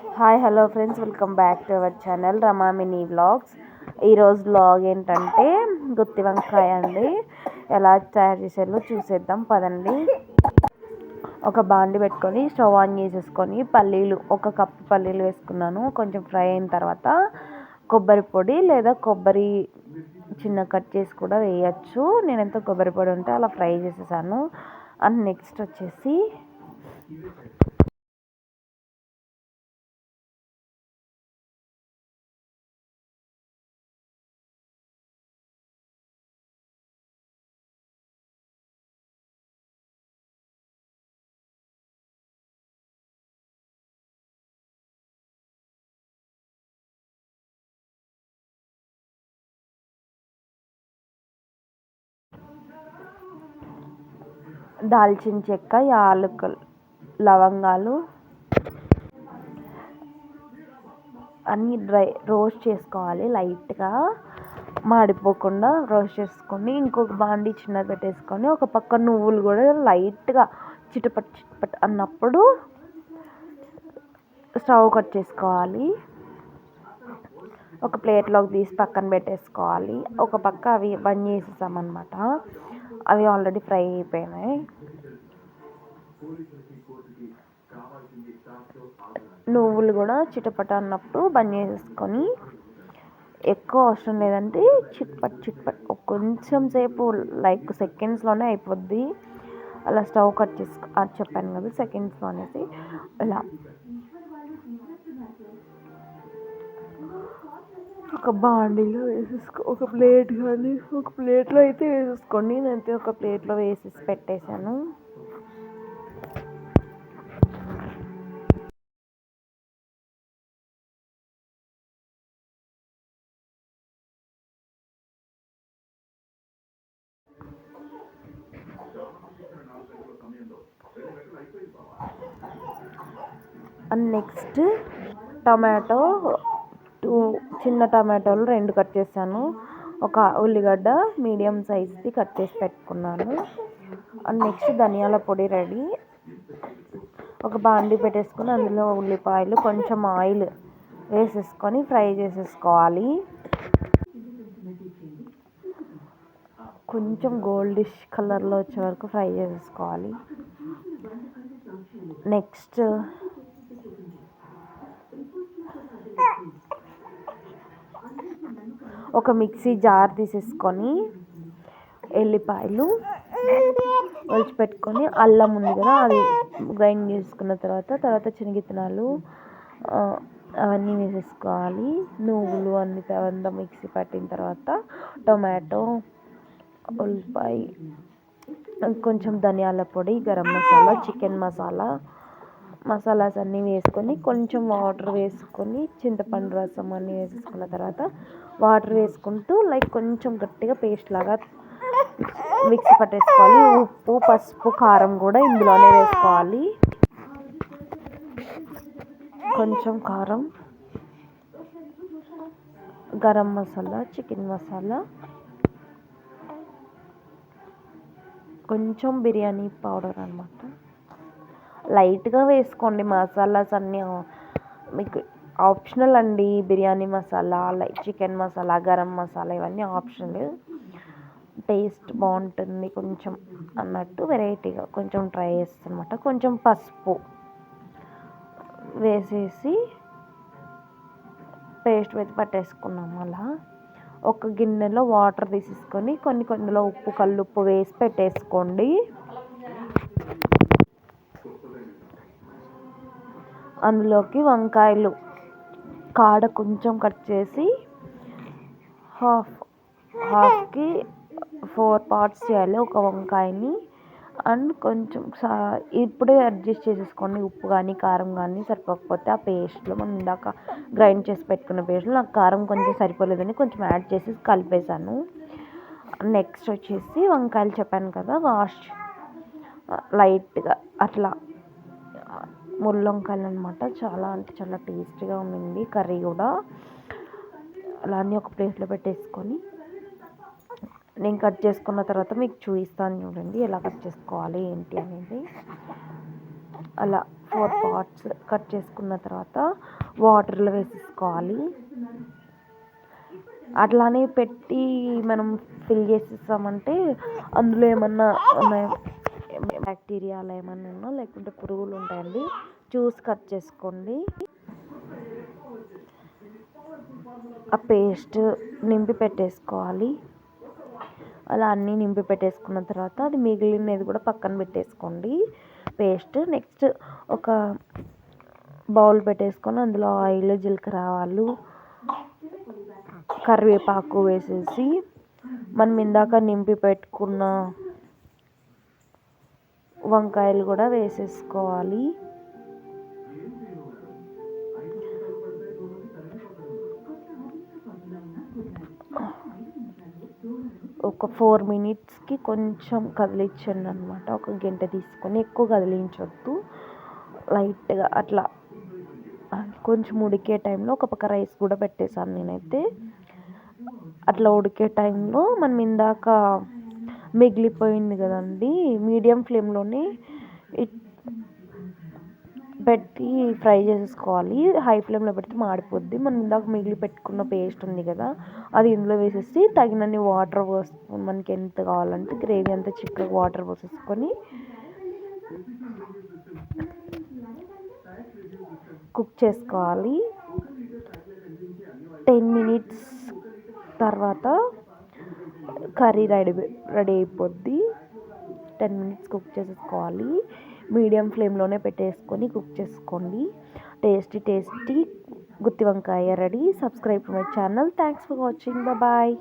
Hi hello friends welcome back to our channel Ramamini vlogs. ఈరోజు vlog ఏంటంటే గుత్తి వంకాయ అండి. ఎలా తయారు చేసేలో చూసేద్దాం పదండి. ఒక బాండి పెట్టుకొని స్టవ్ ఆన్ చేసేసుకొని పల్లీలు ఒక కప్పు పల్లీలు వేసుకున్నాను. కొంచెం ఫ్రై అయిన తర్వాత కొబ్బరి పొడి లేదా కొబ్బరి చిన్న కట్ చేసి కూడా వేయచ్చు. నేను ఎంత కొబ్బరి పొడి ఉంటే అలా ఫ్రై చేసేసాను. అండ్ నెక్స్ట్ వచ్చేసి దాల్చిన చెక్క యాలకులు లవంగాలు అన్నీ డ్రై రోస్ట్ చేసుకోవాలి. లైట్గా మాడిపోకుండా రోస్ట్ చేసుకొని ఇంకొక బాండి చిన్నది పెట్టేసుకొని ఒక పక్క నువ్వులు కూడా లైట్గా చిటపట్ చిటపట్ అన్నప్పుడు స్టవ్ కట్ చేసుకోవాలి. ఒక ప్లేట్లోకి తీసి పక్కన పెట్టేసుకోవాలి. ఒక పక్క అవి బంద్ చేసేసామన్నమాట. అవి ఆల్రెడీ ఫ్రై అయిపోయినాయి. నువ్వులు కూడా చిటపట అన్నప్పుడు బంద్ చేసేసుకొని ఎక్కువ అవసరం లేదంటే చిట్పట్ చిట్పట్. కొంచెం సేపు లైక్ సెకండ్స్లోనే అయిపోద్ది. అలా స్టవ్ కట్ చేసుకో అది చెప్పాను కదా సెకండ్స్లో అనేసి ఇలా. ఒక బాండీలో వేసేసుకో ఒక ప్లేట్ కానీ ఒక ప్లేట్లో అయితే వేసేసుకోండి. నేనైతే ఒక ప్లేట్లో వేసేసి పెట్టేశాను. నెక్స్ట్ టమాటో టూ చిన్న టమాటోలు రెండు కట్ చేశాను. ఒక ఉల్లిగడ్డ మీడియం సైజ్ది కట్ చేసి పెట్టుకున్నాను. అండ్ నెక్స్ట్ ధనియాల పొడి రెడీ. ఒక బాండి పెట్టేసుకుని అందులో ఉల్లిపాయలు కొంచెం ఆయిల్ వేసేసుకొని ఫ్రై చేసేసుకోవాలి. కొంచెం గోల్డిష్ కలర్లో వచ్చే వరకు ఫ్రై చేసేసుకోవాలి. నెక్స్ట్ ఒక మిక్సీ జార్ తీసేసుకొని ఎల్లిపాయలు పెట్టుకొని అల్లం ఉంది కదా అది గ్రైండ్ చేసుకున్న తర్వాత తర్వాత శనగిత్తనాలు అవన్నీ వేసేసుకోవాలి. నువ్వులు అన్ని అంతా మిక్సీ పట్టిన తర్వాత టొమాటో ఉల్లిపాయ కొంచెం ధనియాల పొడి గరం మసాలా చికెన్ మసాలా మసాలాస్ అన్నీ వేసుకొని కొంచెం వాటర్ వేసుకొని చింతపండు రసం అన్నీ వేసేసుకున్న తర్వాత వాటర్ వేసుకుంటూ లైక్ కొంచెం గట్టిగా పేస్ట్ లాగా మిక్సీ పట్టేసుకోవాలి. ఉప్పు పసుపు కారం కూడా ఇందులోనే వేసుకోవాలి. కొంచెం కారం గరం మసాలా చికెన్ మసాలా కొంచెం బిర్యానీ పౌడర్ అనమాట లైట్గా వేసుకోండి మసాలాస్ అన్నీ. మీకు ఆప్షనల్ అండి బిర్యానీ మసాలా లైక్ చికెన్ మసాలా గరం మసాలా ఇవన్నీ ఆప్షనల్. టేస్ట్ బాగుంటుంది కొంచెం అన్నట్టు వెరైటీగా కొంచెం ట్రై చేస్తానమాట. కొంచెం పసుపు వేసేసి పేస్ట్ వేసి పట్టేసుకున్నాము అలా. ఒక గిన్నెలో వాటర్ తీసేసుకొని కొన్ని కొన్నిలో ఉప్పు కల్లుప్పు వేసి పెట్టేసుకోండి. అందులోకి వంకాయలు. కాడ కొంచెం కట్ చేసి హాఫ్ హాఫ్కి ఫోర్ పార్ట్స్ చేయాలి ఒక వంకాయని. అండ్ కొంచెం సా ఇప్పుడే అడ్జస్ట్ చేసేసుకోండి. ఉప్పు కానీ కారం కానీ సరిపోకపోతే ఆ పేస్ట్లో మనం ఇందాక గ్రైండ్ చేసి పెట్టుకున్న పేస్ట్లో నాకు కారం కొంచెం సరిపోలేదని కొంచెం యాడ్ చేసి కలిపేసాను నెక్స్ట్ వచ్చేసి వంకాయలు చెప్పాను కదా వాష్. లైట్గా అట్లా. ముల్లంకాయలు అనమాట చాలా అంటే చాలా టేస్టీగా ఉండింది కర్రీ కూడా. అలానే ఒక ప్లేట్లో పెట్టేసుకొని నేను కట్ చేసుకున్న తర్వాత మీకు చూపిస్తాను చూడండి ఎలా కట్ చేసుకోవాలి ఏంటి అనేది. అలా ఫోర్ పార్ట్స్ కట్ చేసుకున్న తర్వాత వాటర్లో వేసేసుకోవాలి. అట్లానే పెట్టి మనం ఫిల్ చేసేసామంటే అందులో ఏమన్నా బ్యాక్టీరియాలు ఏమన్నా ఉన్నా లేకుంటే పురుగులు ఉంటాయండి. జ్యూస్ కట్ చేసుకోండి. ఆ పేస్ట్ నింపి పెట్టేసుకోవాలి. అలా అన్నీ నింపి పెట్టేసుకున్న తర్వాత అది మిగిలినది కూడా పక్కన పెట్టేసుకోండి. పేస్ట్ నెక్స్ట్ ఒక బౌల్ పెట్టేసుకొని అందులో ఆయిల్ జీలకర్ర ఆవాలు కరివేపాకు వేసేసి మనం ఇందాక నింపి పెట్టుకున్న వంకాయలు కూడా వేసేసుకోవాలి. ఒక ఫోర్ మినిట్స్కి కొంచెం కదిలించండి అనమాట ఒక గంట తీసుకొని ఎక్కువ కదిలించొద్దు. లైట్గా అట్లా. కొంచెం ఉడికే టైంలో ఒక పక్క రైస్ కూడా పెట్టేసాను నేనైతే. అట్లా ఉడికే టైంలో మనం ఇందాక మిగిలిపోయింది కదండి. మీడియం ఫ్లేమ్లోనే పెట్టి ఫ్రై చేసేసుకోవాలి. హై ఫ్లేమ్లో పెడితే మాడిపోద్ది. మనం ఇందాక మిగిలి పెట్టుకున్న పేస్ట్ ఉంది కదా అది ఇందులో వేసేసి తగినన్ని వాటర్ పోసుకొని మనకి ఎంత కావాలంటే గ్రేవీ అంతా చిక్కగా వాటర్ పోసేసుకొని కుక్ చేసుకోవాలి. టెన్ మినిట్స్ తర్వాత కర్రీ రెడీ రెడీ అయిపోద్ది. టెన్ మినిట్స్ కుక్ చేసేసుకోవాలి. మీడియం ఫ్లేమ్లోనే పెట్టేసుకొని కుక్ చేసుకోండి. టేస్టీ టేస్టీ గుత్తి వంకాయ ready. Subscribe my channel. Thanks for watching. Bye.